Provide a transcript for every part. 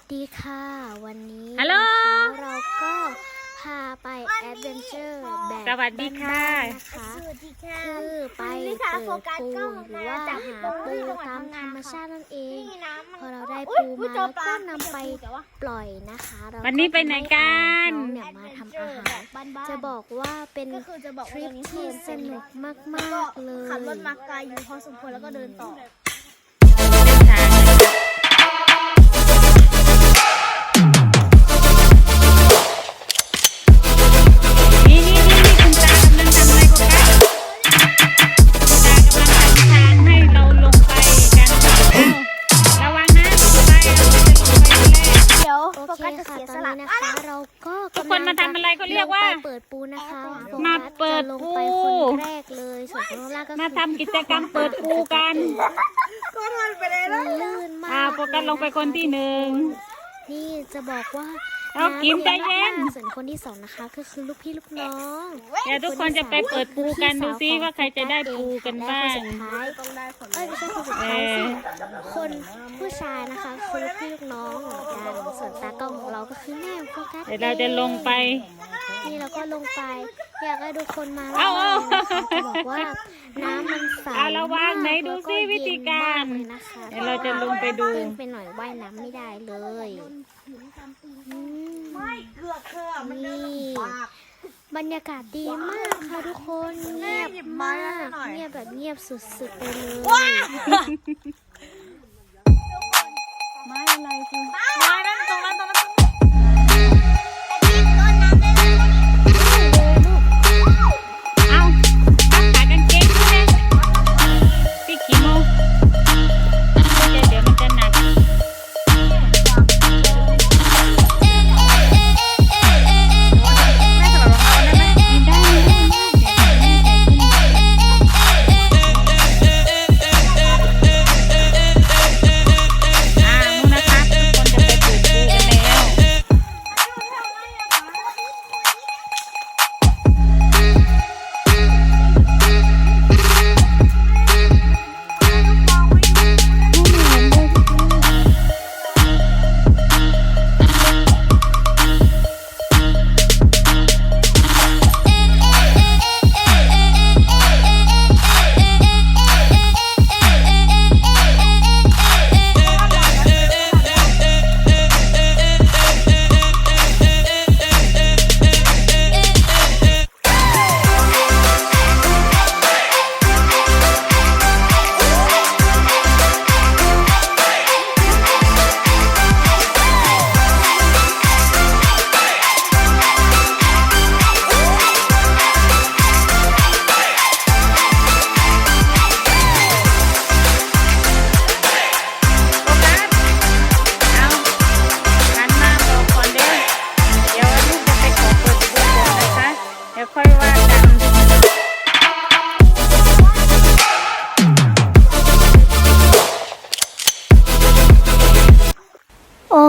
วัสดีค่ะ วันนี้ฮัลโหลนะคะเราก็พาไปแอดเวนเจอร์แบบสวัสดีค่ะบ้านๆนะคะสวัสดีค่ะคือไปนี่เปิค่ะดโฟกัสปูกล้องหรือว่าจากหาปูปูที่จังหวัดตามพังธงารรมชาตินั่นเองนี่น้ำมันพอเราได้อุ๊ยปูอุ๊ยมาเจอแล้วปก็ลนำไปแต่ว่าปล่อยนะคะเราวันนี้ไปไหนกันน้องเนี่ยมาทำอาหารบ้านๆจะบอกว่าเป็นก็คือจะบอกทว่าริปตรงนี้ที่สนุกมากก็ๆเลยขับรถมาไกลอยู่พอสมควรแล้วก็เดินต่อ นละนี้นะคะ เราก็ทุกคนมาทำอะไรเขาเรียกว่า ลงไปเปิดปูนะคะโฟมากัสเปิดจะลงปูไปคนแรกเลยส่วนคนแรกก็คือมาทำกิจกรรมเปิดปูกันมันลื่นมากอ่าโฟกัสลงไปคนที่หนึ่ง นี่จะบอกว่า เอากินใจเย็นำส่วนคนที่สองนะคะก็คือลูกพี่ลูกน้องเดี๋ยวทุกคนจะไปเปิดปูกันดูซิว่าใครจะได้ปูกันบ้างและคนสุดท้ายต้องได้ผลเอ้ยไม่ใช่คนสุดเอท้ายอสิคนผู้ชายนะคะคือลูกพี่ลูกน้องเหมือนกันส่วนตากล้องของเราก็คือแม่โฟกัสเดี๋ยวเราจะลงไปนี่เราก็ลงไปอยากให้ทุกคนมาเอาเอานะคะจะบอกว่าน้ำมันใสเอาระวังไหนดูซิแล้ววิธีการเย็นมเลยนะคะเดี๋ยวเราจะลงไปดูขึ้นไปหน่อยว่ายน้ำไม่ได้เลยอืม เกือกเกือกมั นเดินนี่ลำบากบรรยากาศดีมากค่ะทุกคนเงียบมากเงียบแบบเงียบสุดๆไปเลยไม้อะไรคุณไม้นั่นตรงนั้นตรงนั้น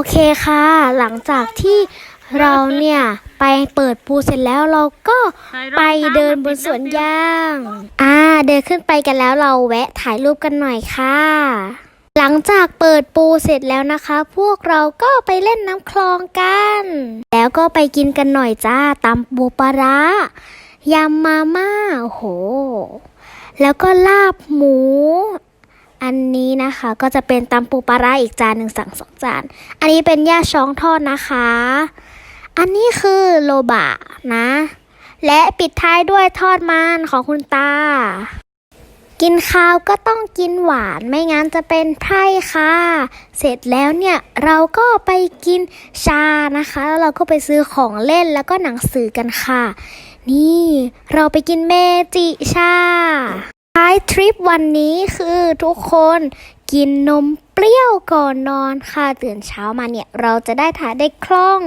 เคค่ะ หลังจากที่เราเนี่ยไปเปิดปูเสร็จแล้วเราก็ไปเดินบนสวนยาง อ่า เดินขึ้นไปกันแล้วเราแวะถ่ายรูปกันหน่อยค่ะ หลังจากเปิดปูเสร็จแล้วนะคะ พวกเราก็ไปเล่นน้ำคลองกัน แล้วก็ไปกินกันหน่อยจ้าตำปูปลาร้ายำมาม่าโอ้โหแล้วก็ลาบหมู อันนี้นะคะก็จะเป็นตำปูปลาร้าอีกจานหนึ่งสั่งสองจาน อันนี้เป็นย่าช้องทอดนะคะ อันนี้คือโลบะนะ และปิดท้ายด้วยทอดมันของคุณตา กินข้าวก็ต้องกินหวานไม่งั้นจะเป็นไพร่ค่ะ เสร็จแล้วเนี่ยเราก็ไปกินชานะคะ แล้วเราก็ไปซื้อของเล่นแล้วก็หนังสือกันค่ะ นี่เราไปกินเมจิชา ท้ายทริปวันนี้คือทุกคนกินนมเปรี้ยวก่อนนอนค่ะ ตื่นเช้ามาเนี่ย เราจะได้ถ่ายได้คล่อง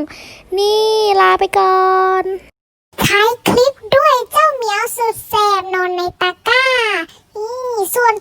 นี่ลาไปก่อนท้ายคลิปด้วยเจ้าเหมียวสุดแสบนอนในตะกร้านี่ส่วน